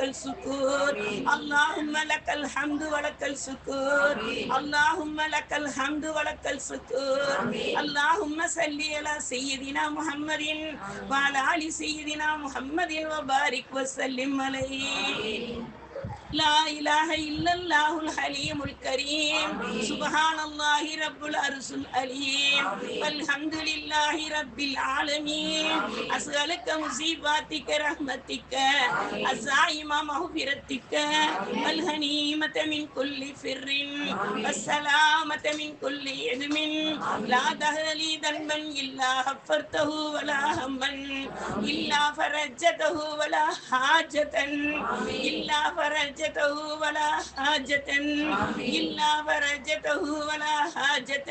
الشكر اللهم لك الحمد ولك الشكر اللهم لك الحمد ولك الشكر اللهم صل على سيدنا محمد وعلى ال سيدنا محمد وبارك وسلم عليه لا إله إلا الله الحليم الكريم. سبحان الله رب العرش العليم والحمد لله رب العالمين. أسألك مصيباتك رحمتك. الزائمة مغفرتك. والهنيمة من كل فر. والسلامة من كل علم. لا دهر لي ذنبا إلا غفرته ولا هما إلا فرجته ولا حاجة. إلا فرجته ولا حاجة إلا فرجته ولا حاجة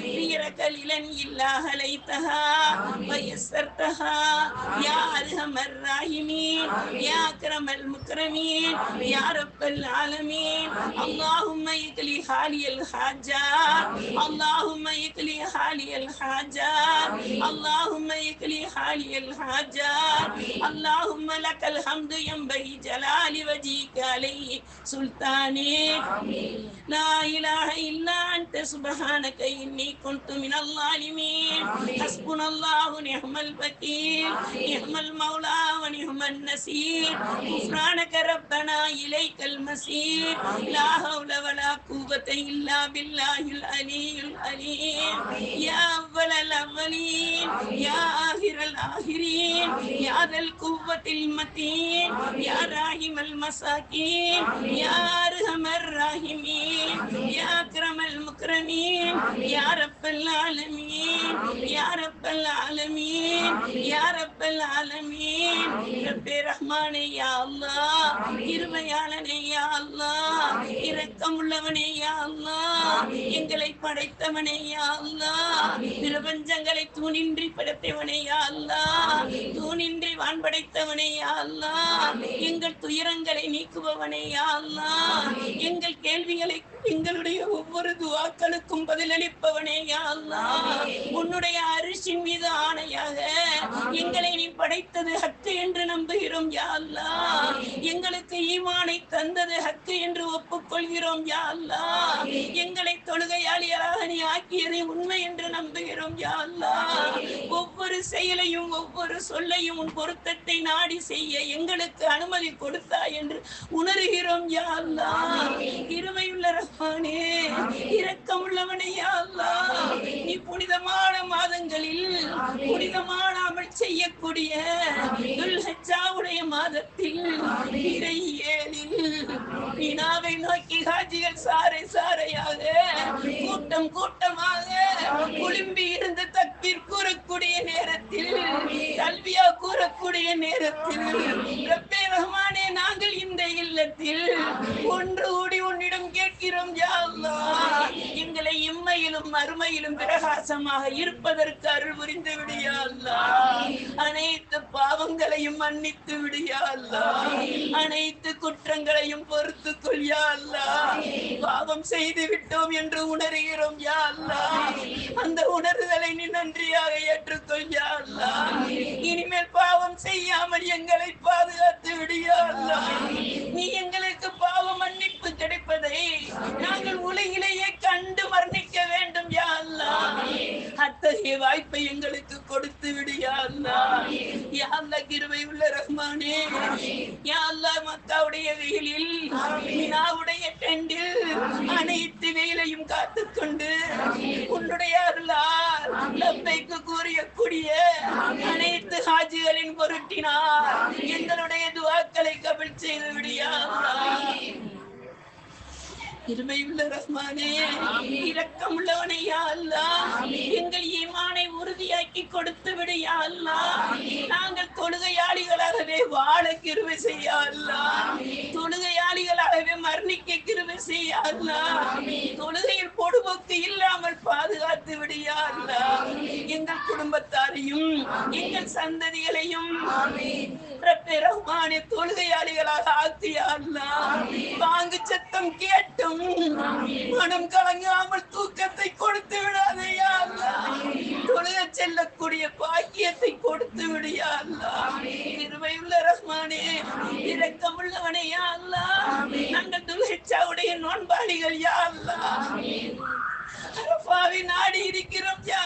غيرك لن إلا هليتها ويسرتها يا أرحم الراحمين يا أكرم المكرمين يا رب العالمين اللهم يكلي حالي الحاجات اللهم يكلي حالي الحاجات اللهم يكلي حالي الحاجات اللهم لك الحمد ينبغي جلال وجهك عليه سلطاني. لا إله إلا أنت سبحانك إني كنت من الظالمين. حسبنا الله نعم الوكيل. نعم المولى ونعم النصير. غفرانك ربنا إليك المسير لا حول ولا قوة إلا بالله العلي العليم يا أول الأولين. يا آخر الآخرين. يا ذا القوة المتين. يا راحم المساكين. يا أرحم الراحمين يا أكرم المكرمين يا رب العالمين يا رب العالمين يا رب العالمين رب رحمن يا الله இருமையாளனே யா அல்லாஹ் இரக்கமுள்ளவனே யா அல்லாஹ் எங்களை படைத்தவனே யா அல்லாஹ் பிரபஞ்சங்களை தூணின்றி படைத்தவனே யா அல்லாஹ் தூணின்றி வான் படைத்தவனே யா அல்லாஹ் எங்கள் துயரங்களை நீக்குபவனே யா எங்கள் கேள்விகளை எங்களுடைய ஒவ்வொரு துவாக்களுக்கும் பதிலளிப்பவனே யா உன்னுடைய அரிசின் மீது ஆணையாக எங்களை நீ படைத்தது ஹக்கு என்று நம்புகிறோம் யாழ்லா எங்களுக்கு ஈமானை தந்தது ஹக்கு என்று ஒப்புக்கொள்கிறோம் யாழ்லா எங்களை தொழுகையாளியராக நீ ஆக்கியதை உண்மை என்று நம்புகிறோம் யாழ்லா ஒவ்வொரு செயலையும் ஒவ்வொரு சொல்லையும் உன் பொருத்தத்தை நாடி செய்ய எங்களுக்கு அனுமதி கொடுத்தாய் என்று உணர்கிறோம் யா இருமையுள்ள ரஹ்மானே இரக்கமுள்ளவனே யா நீ புனிதமான மாதங்களில் புனிதமான அமல் செய்யக்கூடிய துல்ஹஜ்ஜாவுடைய மாதத்தில் இறை ஏழில் வினாவை நோக்கி ஹாஜிகள் சாறை சாறையாக கூட்டம் கூட்டமாக குழும்பி இருந்து தக்பீர் கல்வியா கூறக்கூடிய நேரத்தில் ரப்பே ரஹ்மானே நாங்கள் இந்த இல்லத்தில் ஒன்று கூடி உன்னிடம் கேட்கிறோம் எங்களை இம்மையிலும் மறுமையிலும் பிரகாசமாக இருப்பதற்கு அருள் புரிந்து விடியா அனைத்து பாவங்களையும் மன்னித்து விடியாள்லா அனைத்து குற்றங்களையும் பொறுத்து கொள்யா பாவம் செய்து விட்டோம் என்று உணர்கிறோம் யா அந்த உணர்தலை நீ நன்றியாக ஏற்றுக்கொள் யா இனிமேல் பாவம் செய்யாமல் எங்களை பாதுகாத்து விடியா நீ எங்களுக்கு பாவ மன்னிப்பு கிடைப்பதை நாங்கள் உலகிலேயே கண்டு மரணிக்க வேண்டும் யா அத்தகைய வாய்ப்பை எங்களுக்கு கொடுத்து விடு யா அல்லாஹ். யா அல்லாஹ் கிருவை உள்ள ரஹ்மானே. யா மக்காவுடைய வெயிலில் மினாவுடைய டெண்டில் அனைத்து வெயிலையும் காத்துக்கொண்டு உன்னுடைய அருளால் லப்பைக்கு கூறியக்கூடிய அனைத்து ஹாஜிகளின் பொருட்டினார் எங்களுடைய துவாக்களை கபில் செய்து விடியா இருமையுள்ள ரஹ்மானே இரக்கம் உள்ளவனே யா அல்லாஹ் எங்கள் ஈமானை உறுதியாக்கி கொடுத்து விடு யா அல்லாஹ் நாங்கள் தொழுகையாளிகளாகவே வாழ கிருபை செய்ய அல்லாஹ் தொழுகையாளிகளாகவே மரணிக்க கிருபை செய்ய அல்லாஹ் தொழுகையில் பொடுபோக்கு இல்லாமல் பாதுகாத்து விடு யா அல்லாஹ் எங்கள் குடும்பத்தாரையும் எங்கள் சந்ததிகளையும் ரஹ்மானே தொழுகையாளிகளாக ஆக்கியா அல்லாஹ் வாங்கு சத்தம் கேட்டும். மனம் கலங்காமல் தூக்கத்தை கொடுத்து விடாதையா தொழுக செல்லக்கூடிய பாக்கியத்தை கொடுத்து விடியா அல்லா இருமையுள்ள ரஹ்மானே இரக்கமுள்ளவனே யா அல்லா நாங்கள் துல்ஹிச்சாவுடைய நோன்பாளிகள் யா அல்லா அரபாவை நாடி இருக்கிறோம் யா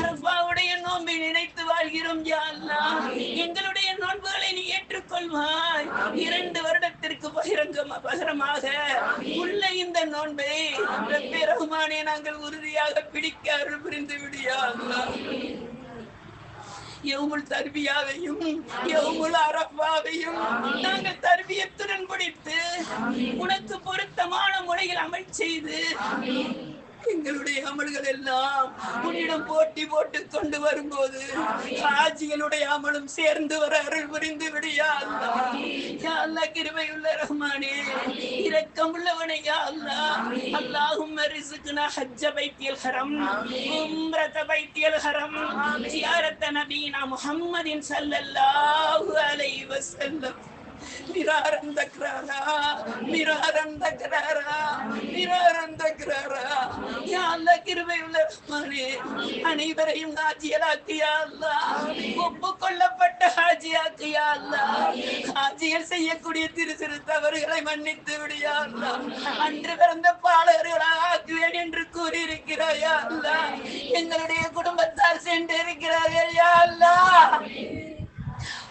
அரபாவுடைய நோன்பை நினைத்து வாழ்கிறோம் யா எங்களுடைய நோன்புகளை நீ ஏற்றுக்கொள்வாய். இரண்டு வருடத்திற்கு பகிரங்க பகிரமாக உள்ள இந்த நோன்பை ரகுமானே நாங்கள் உறுதியாக பிடிக்க அருள் புரிந்து விடியா அல்லாஹ் யவுமுல் தர்பியாவையும் யவுமுல் அரபாவையும் நாங்கள் தர்பியத்துடன் பிடித்து உனக்கு பொருத்தமான முறையில் அமல் செய்து எங்களுடைய அமல்கள் எல்லாம் உன்னிடம் போட்டி போட்டு கொண்டு வரும்போது ஆஜிகளுடைய அமலும் சேர்ந்து வர அருள் புரிந்து விடியா அல்லாஹ் கிருபையுள்ள ரஹ்மானே இரக்கம் உள்ளவனையா யா அல்லாஹும் ரிசுக்னா ஹஜ்ஜ பைத்தியல் ஹரம் உம்ரத பைத்தியல் ஹரம் ஜியாரத்த நபீனா முஹம்மதின் சல்லல்லாஹு அலைஹி வஸல்லம். நிராரந்தக்கிறாரா? நிராரந்தக்கிறாரா? நிராரந்தக்கிறாரா? தக்ராரா மிராரம் தக்ராரா உள்ள ரஹ்மானே அனைவரையும் ஹாஜியலாக்கியா அல்லாஹ் ஒப்புக்கொள்ளப்பட்ட ஹாஜியாக்கியா ஹாஜியல் செய்யக்கூடிய திரு சிறு தவறுகளை மன்னித்து விடியா அன்று பிறந்த பாலகர்களாக ஆக்குவேன் என்று கூறியிருக்கிறாயா எங்களுடைய குடும்பத்தார் சென்று இருக்கிறார்கள் யா அல்லா.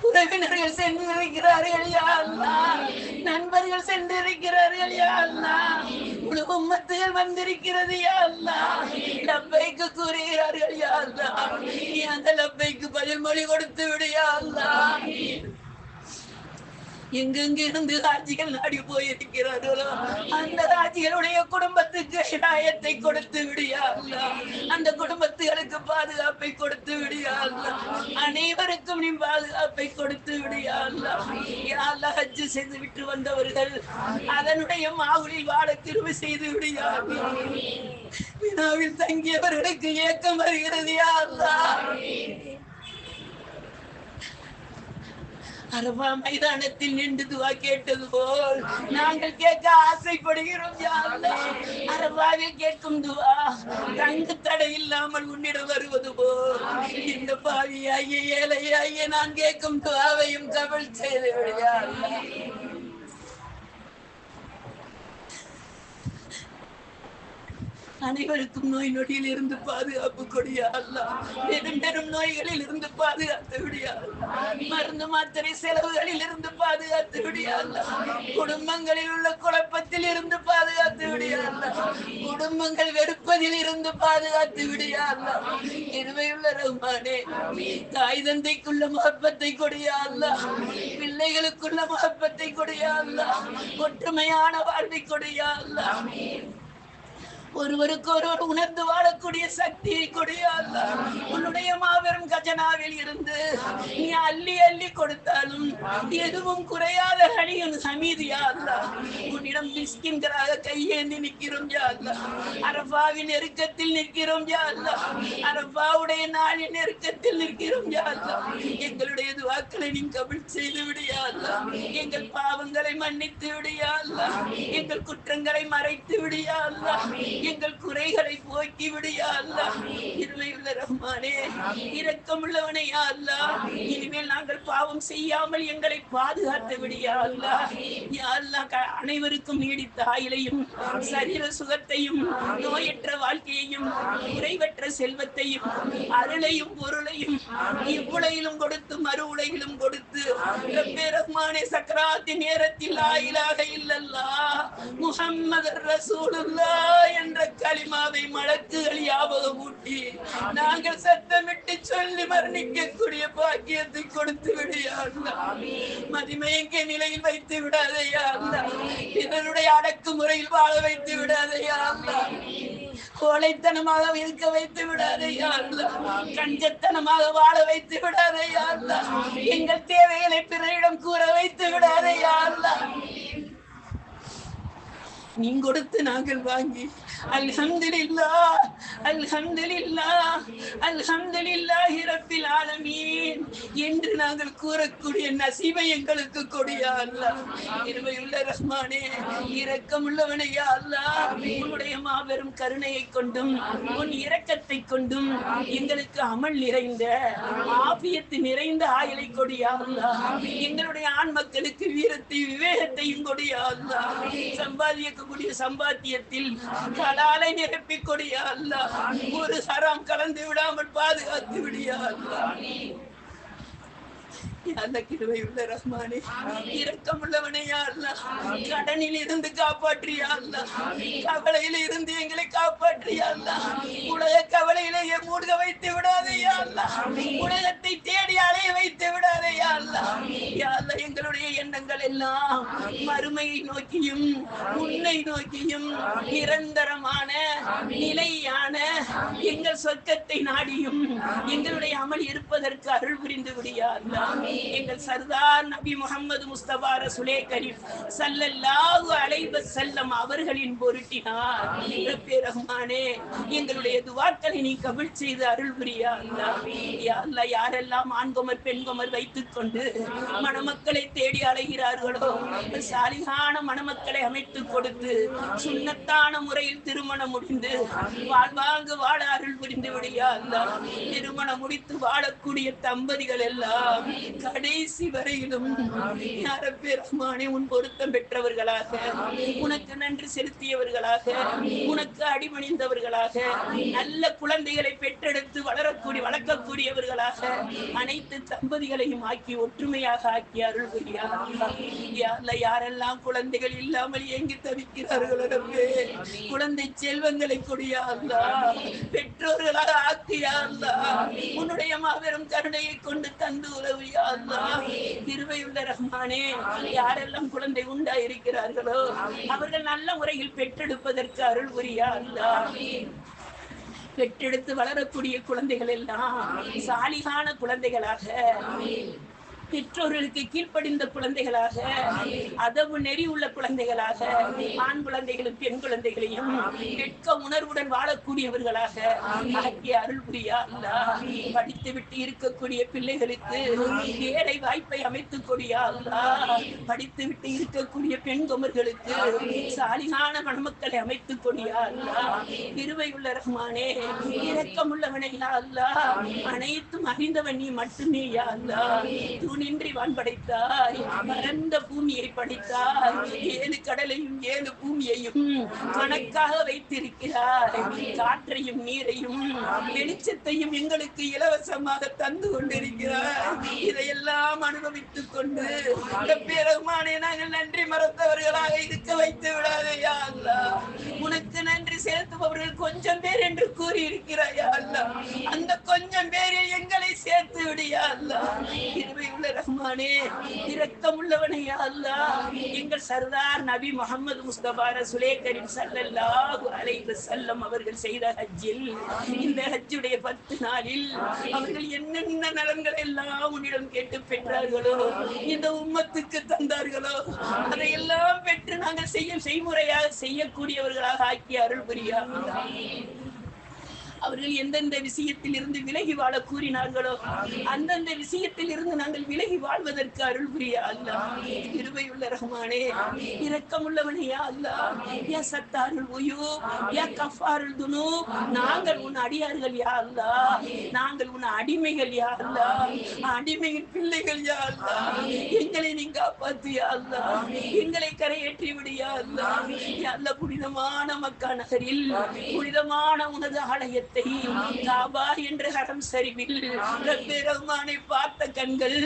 உறவினர்கள் சென்றிருக்கிறார்கள் யாழ்லா நண்பர்கள் சென்றிருக்கிறார்கள் யாழ்லா முழு உம்மத்துகள் வந்திருக்கிறது யாழ்லா லப்பைக்கு கூறுகிறார்கள் யாழ்லா நீ அந்த லப்பைக்கு பதில் மொழி கொடுத்து விடு யாழ்லா எங்கெங்கிருந்து ஆட்சிகள் நாடி போயிருக்கிறார்களோ அந்த ராஜிகளுடைய குடும்பத்துக்கு ஹிதாயத்தை கொடுத்து விடியா அந்த குடும்பத்துகளுக்கு பாதுகாப்பை கொடுத்து விடியா அனைவருக்கும் நீ பாதுகாப்பை கொடுத்து விடியா அல்லாஹ். ஹஜ்ஜு செய்து விட்டு வந்தவர்கள் அதனுடைய மாவுளில் வாழ திரும்ப செய்து விடியா வினாவில் தங்கியவர்களுக்கு ஏக்கம் வருகிறது யா அல்லாஹ். அரபா மைதானத்தில் நின்று துவா கேட்டது போல் நாங்கள் கேட்க ஆசைப்படுகிறோம் யா அரபாவில் கேட்கும் துவா தங்கு தடை இல்லாமல் உன்னிடம் வருவது போல். இந்த பாவியாகிய ஏழையாகிய நான் கேட்கும் துவாவையும் கபல் செய்து விடியா அனைவருக்கும் நோய் நொடியில் இருந்து பாதுகாப்பு கொடியா அல்லாஹ் பெரும் பெரும் நோய்களில் இருந்து பாதுகாத்து விடியா மருந்து மாத்திரை செலவுகளில் இருந்து பாதுகாத்து விடியா அல்லாஹ். குடும்பங்களில் உள்ள குழப்பத்தில் இருந்து பாதுகாத்து விடியா அல்லாஹ். குடும்பங்கள் வெறுப்பதில் இருந்து பாதுகாத்து விடியா அல்லாஹ். இருமையுள்ள ரகுமானே தாய் தந்தைக்குள்ள முகப்பத்தை கொடியா அல்லாஹ் பிள்ளைகளுக்குள்ள முகப்பத்தை கொடியா அல்லாஹ் ஒற்றுமையான வாழ்வை கொடியா அல்லாஹ் ஒருவருக்கு ஒருவர் உணர்ந்து வாழக்கூடிய சக்தியை கொடியா உன்னுடைய மாபெரும் கஜனாவில் இருந்து நீ அள்ளி அள்ளி கொடுத்தாலும் எதுவும் குறையாத கனியும் சமீதியா அல்லாஹ் உன்னிடம் மிஸ்கின்களாக கையேந்தி நிற்கிறோம் யா அரபாவின் நெருக்கத்தில் நிற்கிறோம் யா அரபாவுடைய நாளின் நெருக்கத்தில் நிற்கிறோம் யா எங்களுடைய துவாக்களை நீ கபில் செய்து விடியாதா எங்கள் பாவங்களை மன்னித்து விடியா எங்கள் குற்றங்களை மறைத்து விடியா எங்கள் குறைகளை போக்கி விடியா அல்லாஹ். இருமையுள்ள ரஹ்மானே இரக்கமுள்ளவனே யா அல்லாஹ். இனிமேல் நாங்கள் பாவம் செய்யாமல் எங்களை பாதுகாத்து விடியா யா அனைவருக்கும் நீடித்த ஆயுளையும் சரீர சுகத்தையும் நோயற்ற வாழ்க்கையையும் குறைவற்ற செல்வத்தையும் அருளையும் பொருளையும் இவ்வுலகிலும் கொடுத்து மறு உலகிலும் கொடுத்து ரஹ்மானே சக்கராத்தி நேரத்தில் ஆயிலாக இல்லல்லா முஹம்மது ரசூலுல்லாஹ் என்ற களிமாவை மலக்குகள் ஞாபகம் ஊட்டி நாங்கள் சத்தமிட்டு சொல்லி மரணிக்கக்கூடிய பாக்கியத்தை கொடுத்து விடியா மதிமயங்க நிலையில் வைத்து விடாதையா இவருடைய அடக்குமுறையில் வாழ வைத்து விடாதையா கோழைத்தனமாக இருக்க வைத்து விடாதையா கஞ்சத்தனமாக வாழ வைத்து விடாதையா எங்கள் தேவைகளை பிறரிடம் கூற வைத்து விடாதையா நீ கொடுத்து நாங்கள் வாங்கி அல்ஹம்துலில்லா அல்ஹம்துலில்லா அல்ஹம்துலில்லாஹி ரப்பில் ஆலமீன் என்று நாங்கள் கூறக்கூடிய நசீவை எங்களுக்கு கொடியா அல்லாஹ். இருமையுள்ள ரஹ்மானே இரக்கமுள்ளவனே அல்லாஹ். உன்னுடைய மாபெரும் கருணையை கொண்டும் உன் இரக்கத்தை கொண்டும் எங்களுக்கு அமல் நிறைந்த ஆபியத்து நிறைந்த ஆயலை கொடியா அல்லாஹ். எங்களுடைய ஆண் மக்களுக்கு வீரத்தை விவேகத்தையும் கொடியா அல்லாஹ். சம்பாதிக்கக்கூடிய சம்பாத்தியத்தில் கலாலை நிரப்பி கொடியா அல்லாஹ் ஒரு சரம் கலந்து விடாமல் பாதுகாத்து விடியா அல்லாஹ் அந்த கிருவை உள்ள ரஹ்மானே. இரக்கம் உள்ளவனே யா கடனில் இருந்து காப்பாற்றியா அல்லாஹ் கவலையில இருந்து எங்களை காப்பாற்றியா அல்லாஹ் உலக கவலையிலேயே மூழ்க வைத்து விடாதே யா அல்லாஹ் உலகத்தை தேடி அலைய வைத்து விடாதே யா அல்லாஹ் எண்ணங்கள் எல்லாம் மறுமையை நோக்கியும் உன்னை நோக்கியும் நிரந்தரமான நிலையான எங்கள் சொர்க்கத்தை நாடியும் எங்களுடைய அமல் இருப்பதற்கு அருள் புரிந்து விடியா எங்கள் சர்தார் நபி முகமது முஸ்தபா ரசுலே கரீம் சல்லல்லாஹு அலைஹி செல்லம் அவர்களின் பொருட்டினார். ரப்பே ரஹ்மானே எங்களுடைய துவாக்களை நீ கபில் செய்து அருள் புரியா அல்லாஹ் யாரெல்லாம் ஆண்கொமர் பெண்கொமர் வைத்துக் கொண்டு மணமக்களை தேடி அலைகிறார்களோ? சாலிகான மணமக்களை அமைத்துக் கொடுத்து சுண்ணத்தான முறையில் திருமணம் முடிந்து வாழ்வாங்கு வாழ அருள் புரிந்து விடியா திருமணம் முடித்து வாழக்கூடிய தம்பதிகள் எல்லாம் கடைசி வரையிலும் யாரப்பே உன் பொருத்தம் பெற்றவர்களாக உனக்கு நன்றி செலுத்தியவர்களாக உனக்கு அடிபணிந்தவர்களாக நல்ல குழந்தைகளை பெற்றெடுத்து வளரக்கூடிய வளர்க்கக்கூடியவர்களாக அனைத்து தம்பதிகளையும் ஆக்கி ஒற்றுமையாக ஆக்கி அருள் ஐயா யாரில் யாரெல்லாம் குழந்தைகள் இல்லாமல் ஏங்கி தவிக்கிறார்களோ ரப்பே குழந்தை செல்வங்களை கொடியா அல்லா. பெற்றோர்களாக ஆக்கியா அல்லா. உன்னுடைய மாபெரும் கருணையை கொண்டு தந்து உதவியா அல்லா. திருவையுள்ள ரஹ்மானே யாரெல்லாம் குழந்தை உண்டா இருக்கிறார்களோ அவர்கள் நல்ல முறையில் பெற்றெடுப்பதற்கு அருள் புரியா அல்லா. பெற்றெடுத்து வளரக்கூடிய குழந்தைகள் எல்லாம் சாலிகான குழந்தைகளாக பெற்றோர்களுக்கு கீழ்ப்படிந்த குழந்தைகளாக அதவு நெறி உள்ள குழந்தைகளாக ஆண் குழந்தைகளும் பெண் குழந்தைகளையும் வெட்க உணர்வுடன் வாழக்கூடியவர்களாக ஆகிய அருள் புரியா படித்து விட்டு இருக்கக்கூடிய பிள்ளைகளுக்கு ஏழை வாய்ப்பை அமைத்துக் கொடியா படித்து விட்டு இருக்கக்கூடிய பெண் குமர்களுக்கு சாலிகான மணமக்களை அமைத்துக் கொடியா அல்லாஹ் இருவை உள்ள ரஹ்மானே இரக்கமுள்ளவனை யா அல்லாஹ் அனைத்தும் அறிந்தவன் நீ மட்டுமே யா அல்லாஹ் தூணின்றி வான் படைத்தாய் மறந்த பூமியை படைத்தாய். ஏழு கடலையும் ஏழு பூமியையும் கணக்காக வைத்திருக்கிறாய். காற்றையும் நீரையும் வெளிச்சத்தையும் எங்களுக்கு இலவசமாக தந்து கொண்டிருக்கிறாய். இதையெல்லாம் அனுபவித்துக் கொண்டு இந்த பெருமானே நாங்கள் நன்றி மறந்தவர்களாக இருக்க வைத்து விடாதையா அல்லா. உனக்கு நன்றி செலுத்துபவர்கள் கொஞ்சம் பேர் என்று கூறியிருக்கிறாயா அல்லா. அந்த கொஞ்சம் பேரில் எங்களை அல்லா. உள்ள ரஹ்மானே இரக்கம் உள்ளவனையா அல்லா. எங்கள் சர்தார் நபி முகமது முஸ்தபா ரசுலே கரீம் அலைஹி அவர்கள் செய்த ஹஜ்ஜில் இந்த ஹஜ்ஜுடைய பத்து நாளில் அவர்கள் என்னென்ன நலன்கள் எல்லாம் உன்னிடம் கேட்டு பெற்றார்களோ இந்த உம்மத்துக்கு தந்தார்களோ அதையெல்லாம் பெற்று நாங்கள் செய்ய செய்முறையாக செய்யக்கூடியவர்களாக ஆக்கி அருள் புரியா அவர்கள் எந்தெந்த விஷயத்தில் இருந்து விலகி வாழ கூறினார்களோ அந்தந்த விஷயத்தில் இருந்து நாங்கள் விலகி வாழ்வதற்கு அருள் புரியா அல்லா இருவையுள்ள ரஹ்மானே இரக்கமுள்ளவனே யா அல்லா யா சத்தாருள் உயோ யா கஃபாருள் துனு நாங்கள் உன் அடியார்கள் யா அல்லா நாங்கள் உன் அடிமைகள் யா அல்லா அடிமையின் பிள்ளைகள் யா அல்லா எங்களை நீ காப்பாத்து யா அல்லா எங்களை கரையேற்றி விடு யா அல்லா யா அல்ல புனிதமான மக்கா நகரில் புனிதமான உனது ஆலயத்தை காபா என்ற ஹரம் சரிவில் பெருமானை பார்த்த கண்கள்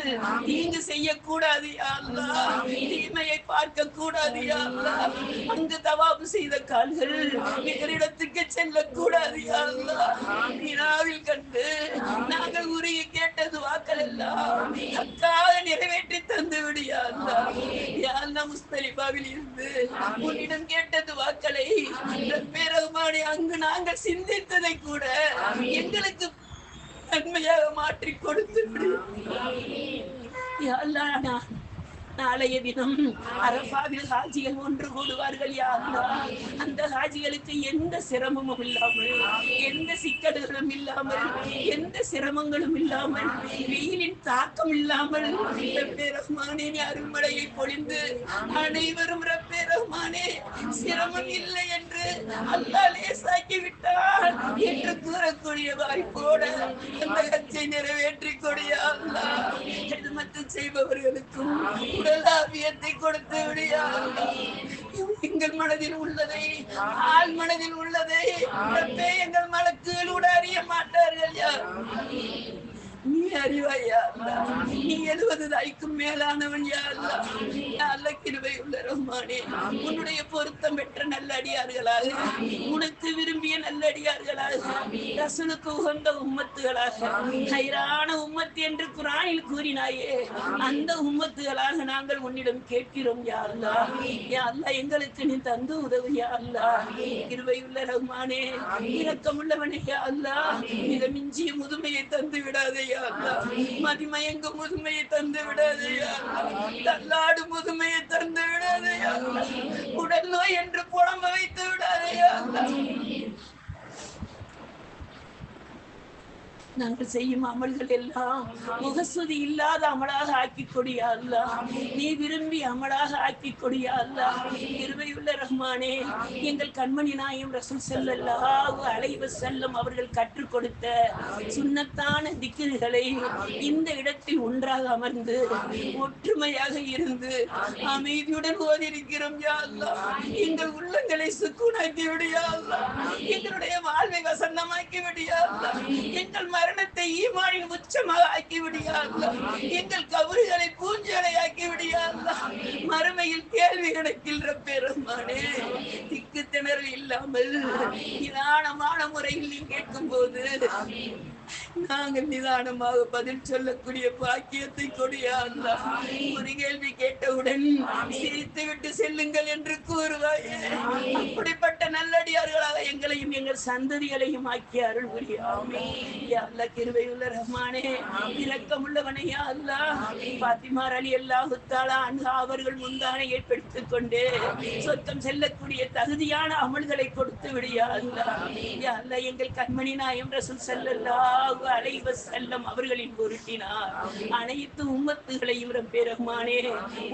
தீங்கு செய்யக்கூடாது தீமையை பார்க்க கூடாது அங்கு தவாபு செய்த கால்கள் இடத்துக்கு செல்லக்கூடாது யா கண்டு நாங்கள் உரிய கேட்டது வாக்கள் எல்லாம் அக்காக நிறைவேற்றி தந்து விடியாந்தா முஸ்தலிபாவில் இருந்து உன்னிடம் கேட்டது வாக்களை பெருமானை அங்கு நாங்கள் சிந்தித்ததை கூட எங்களுக்கு நன்மையாக மாற்றி கொடுத்து நாளைய தினம் அரபாவில் ஹாஜிகள் ஒன்று கூடுவார்கள் யா? அந்த ஹாஜிகளுக்கு எந்த சிரமமும் இல்லாமல் எந்த சிக்கல்களும் இல்லாமல் எந்த சிரமங்களும் இல்லாமல் வெயிலின் தாக்கம் இல்லாமல் ரப்பே ரஹ்மானே நீ அருள்மழையை பொழிந்து அனைவரும் ரப்பே ரஹ்மானே சிரமம் இல்லை என்று அல்லா லேசாக்கி விட்டார் என்று கூறக்கூடிய வாய்ப்போட அந்த கட்சியை நிறைவேற்றி கொடியா செய்பவர்களுக்கும் உடல் ஆவியத்தை கொடுத்து விடியா. எங்கள் மனதில் உள்ளதை ஆள் மனதில் உள்ளதை எங்கள் மலக்குகளோட அறிய மாட்டார்கள் யார்? நீ அறிவாயா நீ எழுவது தாய்க்கும் மேலானவன் யா அல்ல கிருவை உள்ள ரஹ்மானே. உன்னுடைய பொருத்தம் பெற்ற நல்லடியார்களாக. உனக்கு விரும்பிய நல்லடியார்களாக. ரசனுக்கு உகந்த உம்மத்துகளாக. ஹைரான உம்மத்து என்று குரானில் கூறினாயே. அந்த உம்மத்துகளாக நாங்கள் உன்னிடம் கேட்கிறோம் யா அல்லாஹ். யா அல்லாஹ் எங்களுக்கு நீ தந்து உதவு யா கிருவை உள்ள ரஹ்மானே இரக்கமுள்ளவனே யா அல்லாஹ். மிக மிஞ்சிய முதுமையை தந்து விடாதே யா அல்லாஹ் மதிமயங்கும் முதுமையை தந்து விடாதையா தள்ளாடு முதுமையை தந்து விடாதையா உடல் நோய் என்று புலம்ப வைத்து விடாதையா யா அல்லாஹ் நாங்கள் செய்யும் அமல்கள் எல்லாம் முகசுதி இல்லாத அமலாக ஆக்கி கொடியா நீ விரும்பி அமலாக ஆக்கி கொடியா இருவையுள்ள ரஹ்மானே எங்கள் கண்மணி நாயம் ரசூல் ஸல்லல்லாஹு அலைஹி செல்லும் அவர்கள் கற்றுக் கொடுத்த சுண்ணத்தான திக்கிர்களை இந்த இடத்தில் ஒன்றாக அமர்ந்து ஒற்றுமையாக இருந்து அமைதியுடன் ஓதிருக்கிறோம் யா எங்கள் உள்ளங்களை சுக்குனாக்கி விடியா அல்லாஹ் எங்களுடைய வாழ்வை வசந்தமாக்கி விடியா எங்கள் மரணத்தை ஈமானின் உச்சமாக ஆக்கி விடியா எங்கள் கபறுகளை பூஞ்சலை ஆக்கி மறுமையில் கேள்வி கணக்கில் பெருமானே திக்கு திணறல் இல்லாமல் நிதானமான முறையில் நீ கேட்கும் போது நாங்கள் நிதானமாக பதில் சொல்லக்கூடிய பாக்கியத்தை கொடியா அல்லாஹ். ஒரு கேள்வி கேட்டவுடன் சிரித்து விட்டு செல்லுங்கள் என்று கூறுவாயே. அப்படிப்பட்ட நல்லடியார்களாக எங்களையும் எங்கள் சந்ததிகளையும் ஆக்கி அருள் புரியாமே யா அல்லாஹ் கிருபையுள்ள ரஹ்மானே இரக்கமுள்ளவனே யா அல்லாஹ். பாத்திமார் அலி அல்லாஹு தஆலா அன்ஹா அவர்கள் முந்தானை ஏற்படுத்திக் கொண்டு சொர்க்கம் செல்லக்கூடிய தகுதியான அமல்களை கொடுத்து விடியா அல்லாஹ். எங்கள் கண்மணி நாயம் ரசூல் ஸல்லல்லாஹு அலைஹி வஸல்லம் அவர்களின் பொருட்டினார். அனைத்து உம்மத்துகளையும் ரப்பே ரஹ்மானே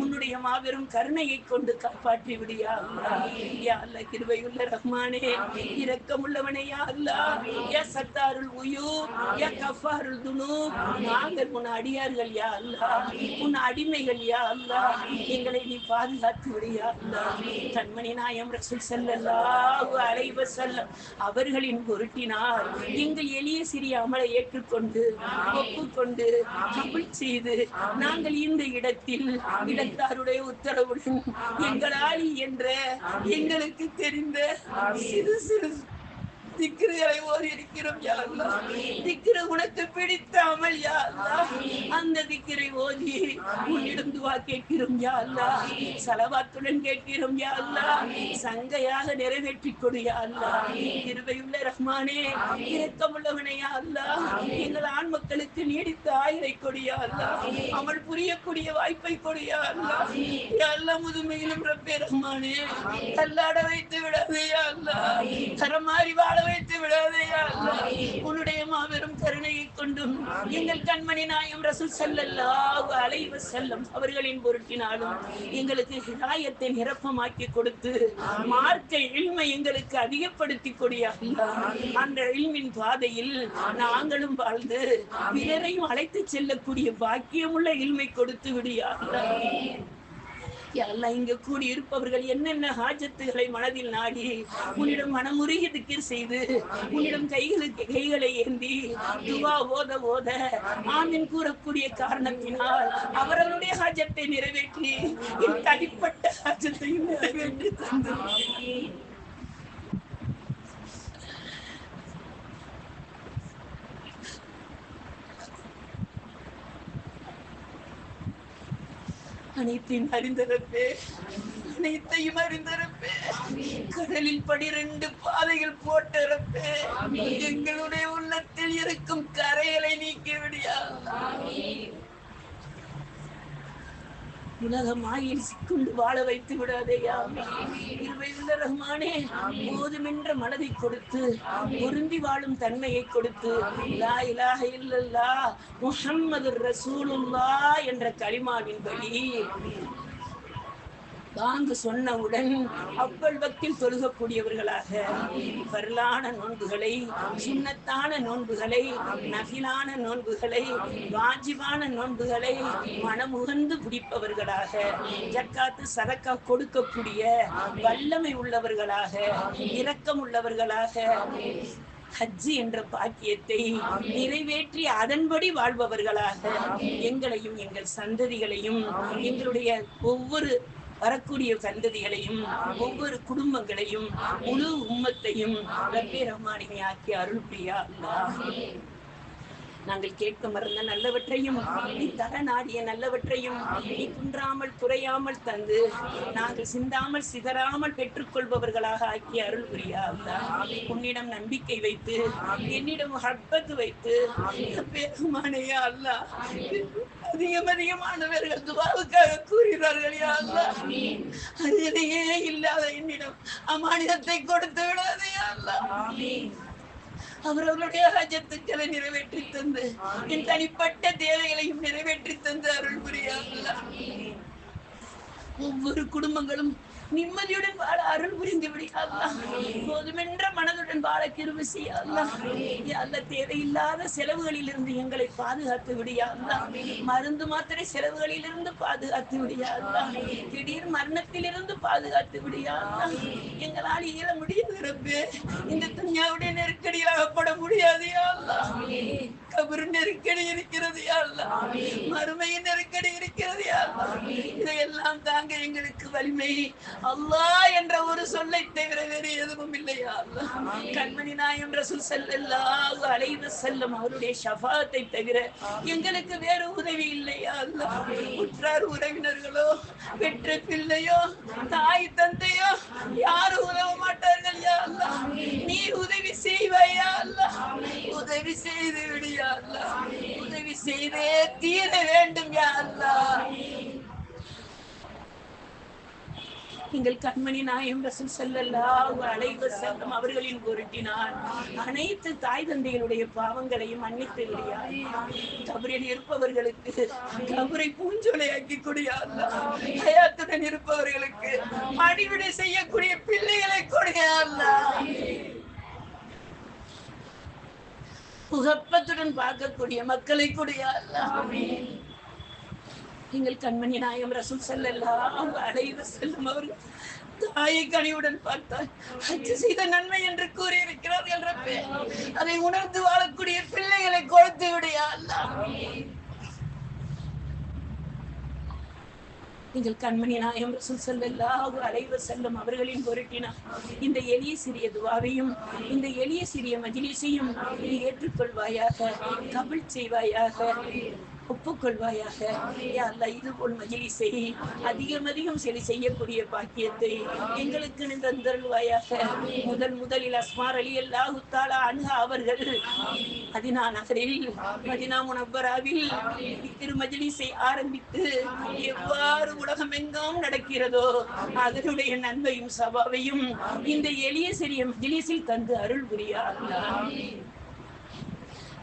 உன்னுடைய மாபெரும் கருணையை கொண்டு காப்பாற்றி விடியா. அல்லாஹ் கிருபையுள்ள ரஹ்மானே இரக்கமுள்ளவனே யா அல்லாஹ். யா சத்தாருல் உயூப் யா கஃபாருல் துனூப். நாங்கள் உன் அடியார்கள் யா அல்லாஹ். உன் அடிமைகள் யா அல்லாஹ். எங்களை நீ பாதுகாத்து விடியா. அல்லாஹ் கண்மணி நாயம் ரசூல் ஸல்லல்லாஹு அலைஹி வஸல்லம் அவர்களின் பொருட்டினார். எங்கள் எளிய சிறிய நம்மளை ஏற்றுக்கொண்டு ஒப்புக்கொண்டு அமல் செய்து நாங்கள் இந்த இடத்தில் இடத்தாருடைய உத்தரவுடன் எங்களால் என்ற எங்களுக்கு தெரிந்த சிறு சிறு திக்ருகளை ஓதி இருக்கிறோம் யா அல்லாஹ் திக்ரு உனக்கு பிடித்த அமல் யா அல்லாஹ் அந்த திக்ரை ஓதி உன்னிடம் துவா கேட்கிறோம் யா அல்லாஹ் சலவாத்துடன் கேட்கிறோம் யா அல்லாஹ் சங்கையாக நிறைவேற்றிக் கொடு யா அல்லாஹ் கிருபையுள்ள ரஹ்மானே இரக்கமுள்ளவனே யா அல்லாஹ் எங்கள் ஆண் மக்களுக்கு நீடித்த ஆயுளை கொடு யா அல்லாஹ் அமல் புரியக்கூடிய வாய்ப்பை கொடு யா அல்லாஹ் யா அல்லாஹ் முதுமையிலும் ரப்பே ரஹ்மானே. தள்ளாட வைத்து விடாதே யா அல்லாஹ் தரமாறி வாழ வைத்து விடாதையா உன்னுடைய மாபெரும் கருணையை கொண்டும் எங்கள் கண்மணி நாயம் ரசூல் ஸல்லல்லாஹு அலைஹி வஸல்லம் அவர்களின் பொருட்டினாலும் எங்களுக்கு ஹிதாயத்தை நிரப்பமாக்கி கொடுத்து மார்க்க இல்மை எங்களுக்கு அதிகப்படுத்தி கொடியாக அந்த இல்மின் பாதையில் நாங்களும் வாழ்ந்து பிறரையும் அழைத்து செல்லக்கூடிய பாக்கியமுள்ள இல்மை கொடுத்து விடியா எல்லாம் யா இங்க கூடி இருப்பவர்கள் என்னென்ன ஹாஜத்துகளை மனதில் நாடி உன்னிடம் மனமுருகி திக்கிர் செய்து உன்னிடம் கைகளுக்கு கைகளை ஏந்தி துவா ஓத ஓத ஆமின் கூறக்கூடிய காரணத்தினால் அவர்களுடைய ஹாஜத்தை நிறைவேற்றி என் தனிப்பட்ட ஹாஜத்தையும் நிறைவேற்றி தந்து. அனைத்தையும் அறிந்திருப்பே. அனைத்தையும் அறிந்திருப்பே. கடலில் பனிரெண்டு பாதைகள் போட்டிருப்பே. எங்களுடைய உள்ளத்தில் இருக்கும் கரைகளை நீக்கி விடியா உலக மாயில் சிக்குண்டு வாழ வைத்து விடாதேயா இருவையுள்ள ரஹ்மானே போதுமென்ற மனதை கொடுத்து பொருந்தி வாழும் தன்மையை கொடுத்து லா இலாக இல்லல்லா முஹம்மது ரசூலுல்லா என்ற கலிமாவின்படி வாங்கு சொன்னவுடன் அவ்வளவத்தில் வக்கில் தொழுகக்கூடியவர்களாக. வரலான நோன்புகளை சுண்ணத்தான நோன்புகளை நகிலான நோன்புகளை வாஜிபான நோன்புகளை மனமுகந்து பிடிப்பவர்களாக ஜக்காத்து சதக்கா கொடுக்கக்கூடிய வல்லமை உள்ளவர்களாக இரக்கம் உள்ளவர்களாக. ஹஜ்ஜி என்ற பாக்கியத்தை நிறைவேற்றி அதன்படி வாழ்பவர்களாக. எங்களையும் எங்கள் சந்ததிகளையும் எங்களுடைய ஒவ்வொரு வரக்கூடிய சந்ததிகளையும் ஒவ்வொரு குடும்பங்களையும் முழு உம்மத்தையும் ரப்பே ரஹ்மானியை ஆக்கி அருள் பிரியா நாங்கள் கேட்க மறந்த நல்லவற்றையும் நீ தர நாடிய நல்லவற்றையும் நீ குன்றாமல் குறையாமல் தந்து நாங்கள் சிந்தாமல் சிதறாமல் பெற்றுக்கொள்பவர்களாக ஆக்கிய அருள் புரியா உன்னிடம் நம்பிக்கை வைத்து என்னிடம் ஹட்பத்து வைத்து பெருமானையா அல்ல அதிகம் அதிகமானவர்கள் துவாவுக்காக கூறுகிறார்கள் யா அல்லாஹ். அதிலேயே இல்லாத என்னிடம் அமானிதத்தை கொடுத்து விடாதே அல்ல அல்லாஹ் அவரவர்களுடைய ஹஜத்துக்களை நிறைவேற்றி தந்து என் தனிப்பட்ட தேவைகளையும் நிறைவேற்றி தந்து அருள் புரியா அல்லாஹ். ஒவ்வொரு குடும்பங்களும் நிம்மதியுடன் வாழ அருள் புரிந்து விடியாதா போதுமென்ற மனதுடன் வாழ கிருபி செய்யாதா அல்ல தேவையில்லாத செலவுகளில் இருந்து எங்களை பாதுகாத்து விடியாதா மருந்து மாத்திரை செலவுகளில் இருந்து பாதுகாத்து விடியாதா திடீர் மரணத்திலிருந்து பாதுகாத்து விடியாதா எங்களால் இயல முடியாது ரப்பே. இந்த துன்யாவுடைய நெருக்கடியில் அகப்பட முடியாது. கபரு நெருக்கடி இருக்கிறது. மறுமையின் நெருக்கடி இருக்கிறது. இதையெல்லாம் தாங்க எங்களுக்கு வலிமை. அல்லாஹ் என்ற ஒரு சொல்லை தவிர வேறு எதுவும் இல்லையா. கண்மணி நாயம் ரசூல் ஸல்லல்லாஹு அலைஹி வஸல்லம் அவருடைய ஷஃபாத்தை தவிர எங்களுக்கு வேறு உதவி இல்லையா. உற்றார் உறவினர்களோ பெற்ற பிள்ளையோ தாய் தந்தையோ யாரும் உதவ மாட்டார்கள் யா அல்லாஹ். நீ உதவி செய்வாயா அல்லாஹ் உதவி செய்து விடியா அல்லாஹ் உதவி செய்தே தீர வேண்டும் யா அல்லாஹ் எங்கள் கண்மணி நாயம் ரசூல் செல்லல்லா அலைஹி செல்லும் அவர்களின் பொருட்டினால் அனைத்து தாய் தந்தைகளுடைய பாவங்களையும் மன்னித்து இல்லையா கபரில் இருப்பவர்களுக்கு கபரை பூஞ்சோலையாக்கி கொடியா ஹயாத்துடன் இருப்பவர்களுக்கு அடிவிடை செய்யக்கூடிய பிள்ளைகளை கொடியா புகப்பத்துடன் பார்க்கக்கூடிய மக்களை கொடியா எங்கள் கண்மணி நாயம் ரசூல் ஸல்லல்லாஹு அலைவு செல்லும் அவர் தாயை கனிவுடன் பார்த்தால் ஹஜ் செய்த நன்மை என்று கூறியிருக்கிறார்கள் ரப்பே. அதை உணர்ந்து வாழக்கூடிய பிள்ளைகளை கொடுத்து விடையா நீங்கள் கண்மணி நாயம் ரசூல் ஸல்லல்லாஹு அலைஹி செல்லும் அவர்களின் பொருட்டினார் இந்த எளிய சிறிய துவாவையும் இந்த எளிய சிறிய மஜிலிசையும் நீ ஏற்றுக்கொள்வாயாக கபில் செய்வாயாக. ஒப்புக்கொள்வாயாக. இது போல் மஜிலிஸை அதிகம் அதிகம் சரி செய்யக்கூடிய பாக்கியத்தை எங்களுக்கு தந்தருள்வாயாக. முதல் முதலில் அஸ்மார் அலி அல்லாஹு தாலா அணுக அவர்கள் மதினா நகரில் மதினா முனவராவில் திரு மஜிலிசை ஆரம்பித்து எவ்வாறு உலகம் எங்கும் நடக்கிறதோ அதனுடைய நன்மையும் சபாவையும் இந்த எளிய சிறிய மஜிலிசில் தந்து அருள் புரியா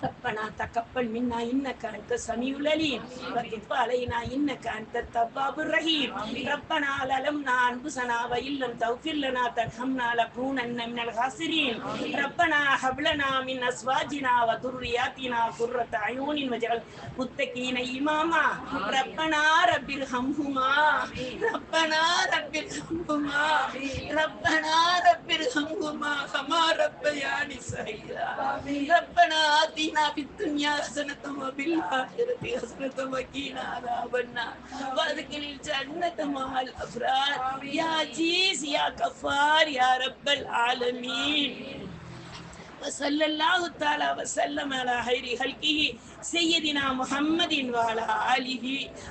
ربنا تقبل منا انك انت السميع العليم وتب علينا انك انت التواب الرحيم ربنا ظلمنا انفسنا وان لم تغفر لنا ترحمنا لنكونن من الخاسرين ربنا هب لنا من ازواجنا وذرياتنا قرة اعين واجعل متقين اماما ربنا رب ارحمهما ربنا رب ارحمهما ربنا رب ارحمهما كما ربياني صغيرا ربنا آتنا في الدنيا حسنة وفي الآخرة حسنة وقنا عذاب النار. وادخل الجنة مع الأبرار. يا عزيز يا غفار يا رب العالمين. وصلى الله تعالى وسلم على خير خلقه. سيدنا محمد وعلى آله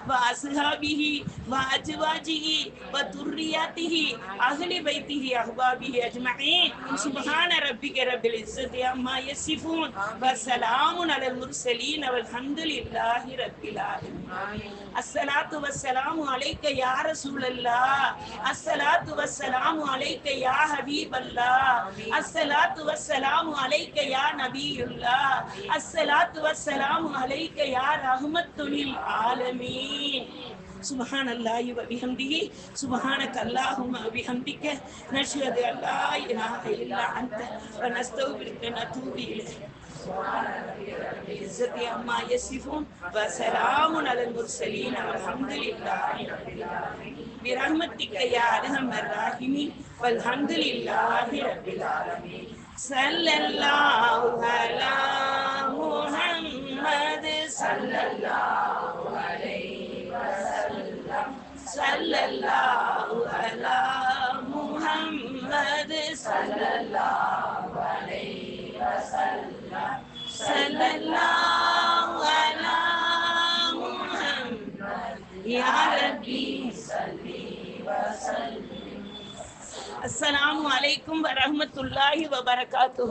وأصحابه وأزواجه وذرياته أهل بيته أحبابه أجمعين سبحان ربك رب العزة عما يصفون وسلام على المرسلين والحمد لله رب العالمين الصلاة والسلام عليك يا رسول الله الصلاة والسلام عليك يا حبيب الله الصلاة والسلام عليك يا نبي الله الصلاة والسلام عليك يا رحمة للعالمين. سبحان الله وبحمده. سبحانك اللهم وبحمدك. نشهد أن لا إله إلا أنت ونستغفرك ونتوب إليك. العزة عما يصفون وسلام على المرسلين والحمد لله برحمتك يا أرحم الراحمين. والحمد لله رب العالمين. صلى الله على محمد صلى الله عليه وسلم صلى الله على محمد صلى الله عليه وسلم صلى الله على محمد يا ربي صل وسلم السلام عليكم ورحمة الله وبركاته